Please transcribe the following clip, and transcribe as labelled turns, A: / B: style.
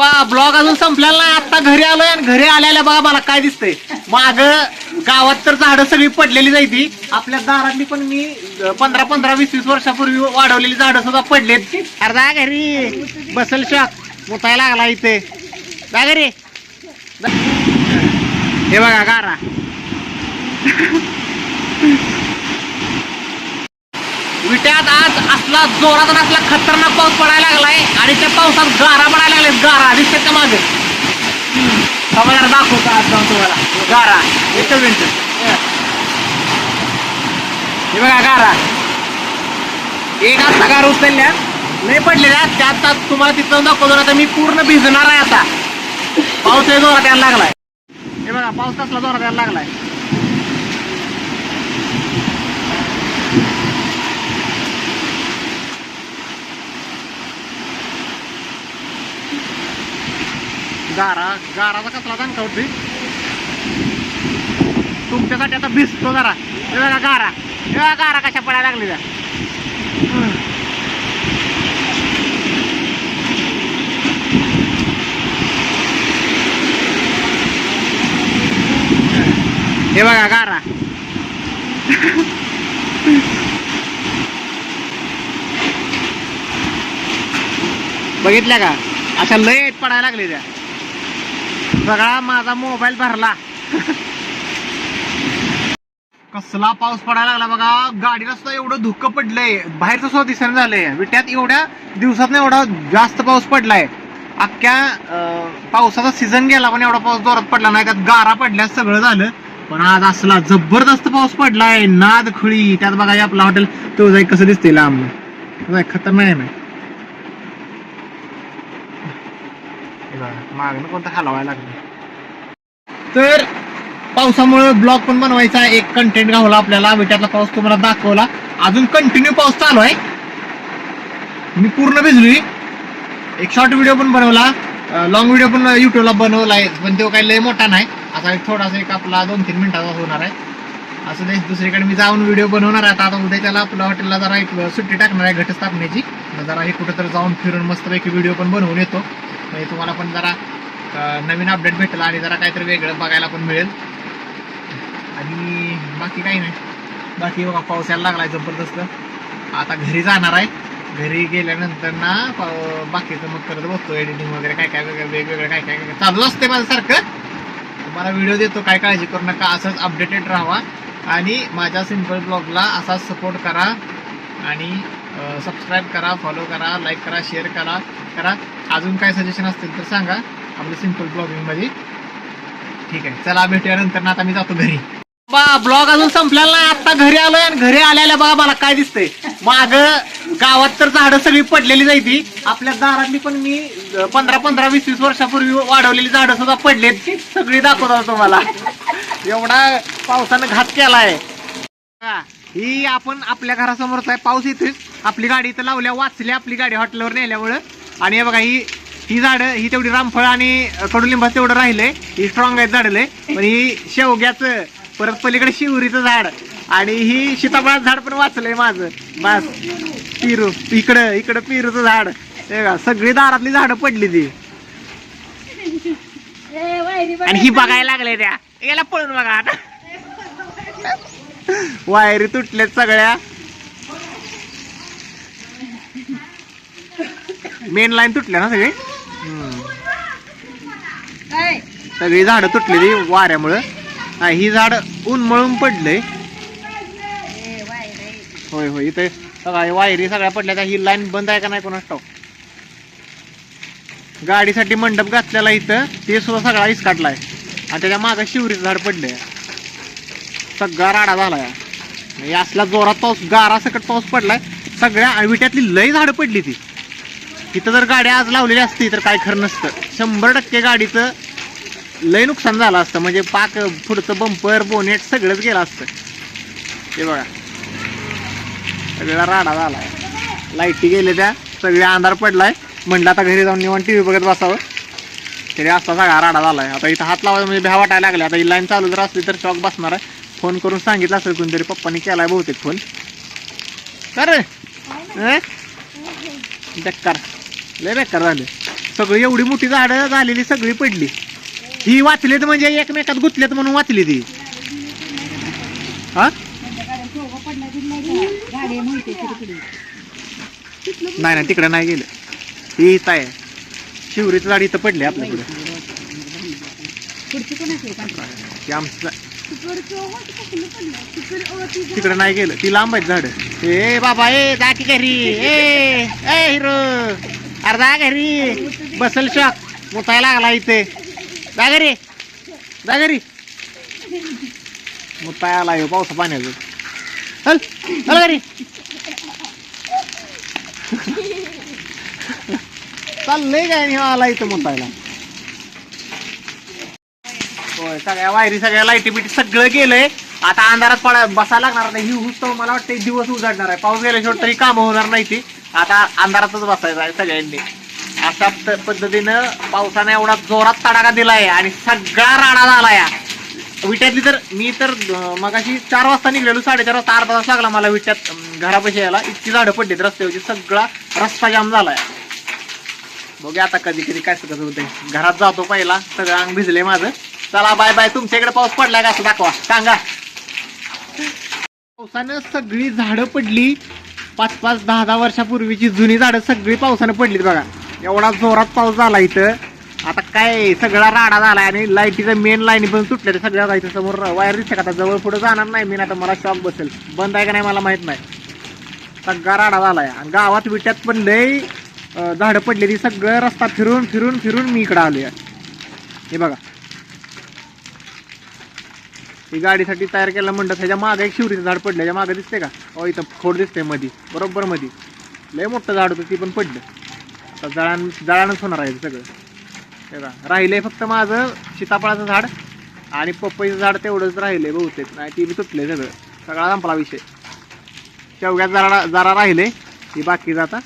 A: बा ब्लॉग अजून संपलेला नाही. आता घरी आलोय आणि घरी आल्याला बघा मला काय दिसतंय? माग गावात तर झाडं सगळी पडलेली जायती आपल्या दारातली पण मी पंधरा पंधरा वीस वीस वर्षापूर्वी वाढवलेली झाडं सुद्धा पडलेत. अरे जा घरी. बसल शॉक. मुतायला लागला इथे. जा घरी. हे बघा गारा. उलट्यात आज असला जोरात असला खतरनाक पाऊस पडायला लागलाय आणि त्या पावसात गारा पडायला लागले गारा दिसतात का मागे. जरा दाखवतो आज जाऊन तुम्हाला. गारा. एक मिनिट. हे बघा गारा. एक आता गार उचलल्या नाही पडलेल्या त्यात आता तुम्हाला तिथं दाखवतो. ना आता मी पूर्ण भिजणार आहे आता. पाऊस जोरात यायला लागलाय. हे बघा पाऊस असला जोरात यायला लागलाय. गारा गाराचा कसला का होती तुमच्यासाठी आता भिजतो जरा. हे बघा गारा. हे बघा गारा कशा पडायला लागली त्या हे बघा गारा. बघितल्या का? अशा लय पडायला लागले त्या सगळा माझा मोबाईल भरला. कसला पाऊस पडायला लागला बघा. गाडीला सुद्धा एवढं धुकं पडलंय. बाहेरचं सुद्धा दिसणं झालंय. विट्यात एवढ्या दिवसात एवढा जास्त पाऊस पडलाय. अख्ख्या पावसाचा सीझन गेला पण एवढा पाऊस जोरात पडला नाही. त्यात गारा पडल्या सगळं झालं. पण आज असला जबरदस्त पाऊस पडलाय. नाद खुळी त्यात बघा आपलं हॉटेल तो जाई कसं दिसतंय लांब. खतरनाक आहे ना हे बघा, मागणं कोणतं हलवायला लागलं? तर पावसामुळे ब्लॉग पण बनवायचा एक कंटेंट गावला आपल्याला. विट्यातला पाऊस तुम्हाला दाखवला. अजून कंटिन्यू पाऊस चालू आहे. मी पूर्ण भिजलोय. एक शॉर्ट व्हिडिओ पण बनवला. लॉंग व्हिडिओ पण युट्यूबला बनवलाय. पण तो काही लय मोठा नाही. असा एक थोडासा एक आपला दोन तीन मिनिटाचा होणार आहे. असं नाही दुसरीकडे मी जाऊन व्हिडिओ बनवणार आहे. आता उद्या त्याला आपल्या हॉटेलला जरा एक सुट्टी टाकणार आहे घटस्थापनेची. जरा हे कुठेतरी जाऊन फिरून मस्तपैकी व्हिडिओ पण बनवून येतो. म्हणजे तुम्हाला पण जरा नवीन अपडेट भेटेल आणि जरा काहीतरी वेगळं बघायला पण मिळेल. आणि बाकी काही नाही. बाकी बघा पाऊस यायला लागलाय जबरदस्त. आता घरी जाणार आहे. घरी गेल्यानंतर ना बाकीचं मग करत बसतो एडिटिंग वगैरे काय काय वेगळं वेगवेगळं काय काय काय चालू असते माझं सारखं तुम्हाला व्हिडिओ देतो काय काळजी करू नका असंच अपडेटेड राहावा आणि माझ्या सिंपल ब्लॉगला असाच सपोर्ट करा. आणि सबस्क्राईब करा फॉलो करा लाईक करा शेअर करा करा. अजून काय सजेशन असतील तर सांगा. आपलं सिंपल ब्लॉगिंगमध्ये ठीक आहे. चला भेटूया नंतर. ना आता मी जातो घरी. बा ब्लॉग अजून संपलेला नाही. आता घरी आलोय आणि घरी आल्याला बघा मला काय दिसतंय? माग गावात तर झाडं सगळी पडलेली जायती आपल्या दारातली पण मी पंधरा पंधरा वीस वीस वर्षापूर्वी वाढवलेली झाडं सुद्धा पडलेत. ती सगळी दाखवतो तुम्हाला. एवढा पावसानं घात केलाय. हा, ही आपण आपल्या घरासमोरच आहे. पाऊस येतोय. आपली गाडी इथं लावल्या वाचल्या आपली गाडी हॉटेलवर नेल्यामुळं. आणि हे बघा ही ही झाडं ही तेवढी रामफळ आणि कडुलिंबाचं तेवढं राहिलंय. ही स्ट्रॉंग आहेत झाडले पण ही शेवग्याचं परत पलीकडे शिवरीचं झाड. आणि ही सीताफळाचं झाड पण वाचलंय माझं. बस. पिरू इकडं इकडं पिरूचं झाड. हे बघा सगळी दारातली झाडं पडली ती. आणि ही बघायला लागले त्या. याला पळून बघा आता. वायरी तुटल्यात सगळ्या. मेन लाईन तुटल्या ना सगळी. सगळी झाडं तुटलेली वाऱ्यामुळं. हा, ही झाड उन्मळून पडलंय. होय होय इथे सगळ्या वायरी सगळ्या पडल्या त्या ही लाईन बंद आहे का नाही कोणाच ठाऊक? गाडीसाठी मंडप घातलेला इथं ते सुद्धा सगळा इसकाटलाय. आणि त्याच्या मागं शिवरीचं झाड पडलंय. सगळा राडा झालाय. असला जोरात पाऊस गारा सकट पाऊस पडलाय. सगळ्या विट्यातली लई झाडं पडली ती. इथं जर गाड्या आज लावलेली असती तर काय खरं नसतं. शंभर टक्के गाडीचं लय नुकसान झालं असतं. म्हणजे पाक पुढचं बंपर बोनेट सगळंच गेलं असतं. हे बघा. सगळा राडा झालाय. लाईटी गेले त्या सगळे अंधार पडलाय. म्हणलं आता घरी जाऊन निवांत टी व्ही बघत बसावं. तरी असा सगळा राडा झालाय. आता इथं हात लावायला म्हणजे भ्या वाटायला लागले आता ही लाईन चालू जर असली तर शॉक बसणार आहे. फोन करून सांगितलं असेल कोणतरी पप्पानी केलाय बहुतेक फोन कर बेकार. लय बेकार झाले. सगळी एवढी मोठी झाडं झालेली सगळी पडली. ही वाचलीत म्हणजे एकमेकात गुंतलेत म्हणून वाचली ती. हा? नाही नाही तिकडे नाही गेलं. ही इथं आहे. शिवरीचं झाड इथं पडले आपल्याकडे. ते आमचं तिकडे नाही गेलं. ती लांब आहेत झाड. ए बाबा ए जा घरी. ए ए हिरो. अरे जा घरी. बसल शॉक. मुतायला लागला इथे. जा घरी. जा घरी. मुताय आला ह्यो पावसा पाण्याचं. चल. चल घरी. चाललंय काय नाही आला इथं मुतायला होय सगळ्या वायरी सगळ्या लाईटी बिटी सगळं गेलंय. आता अंधारात पडा बसायला लागणार नाही. ही ऊस मला वाटतं दिवस उजाडणार आहे. पाऊस गेल्याशिवाय तरी कामं होणार नाही ती. आता अंधारातच बसायचं आहे सगळ्यांनी. अशा पद्धतीनं पावसाने एवढा जोरात तडाखा दिलाय आणि सगळा राडा झाला या विट्यातली तर मी तर मगाशी चार वाजता निघलेलो साडेचार वाजता अर्धा तास लागला मला विट्यात घरापाशी यायला. इतकी झाडं पडलीत रस्त्यावरची सगळा रस्ता जाम झालाय. बघूया आता कधी कधी काय कसं होतंय. घरात जातो पहिला सगळं अंग भिजले माझं. चला बाय बाय. तुमच्या इकडे पाऊस पडलाय का असं दाखवा. सांगा. पावसानं सगळी झाडं पडली. पाच पाच दहा दहा वर्षापूर्वीची जुनी झाडं सगळी पावसानं पडलीत बघा. एवढा जोरात पाऊस झाला इथं. आता काय सगळा राडा झाला आणि लाईटीचं मेन लाईन पण सुटल्या. सगळ्या जायचं समोर वायर दिसत का? आता जवळ पुढे जाणार नाही. मी आता मला शॉक बसेल. बंद आहे का नाही मला माहीत नाही. सगळा राडा आहे आणि गावात विट्यात पण लय झाडं पडलेली सगळं रस्ता फिरून फिरून फिरून मी इकडं आलो आहे हे बघा. ही गाडीसाठी तयार केलं म्हणतात ह्याच्या मागे एक शिवरीचं झाड पडलं ह्याच्या मागे दिसते का? हो इथं खोड दिसते मध्ये बरोबर मध्ये लय मोठं झाड होतं ती पण पडलं. आता जळान जळानच होणार आहे सगळं. हे का राहिलं आहे फक्त माझं सीताफळाचं झाड आणि पपईचं झाड तेवढंच राहिलंय बहुतेक. नाही ती बी तुटले सगळं. सगळा संपला विषय. शेवग्यात जरा जरा राहिले ती बाकी जाता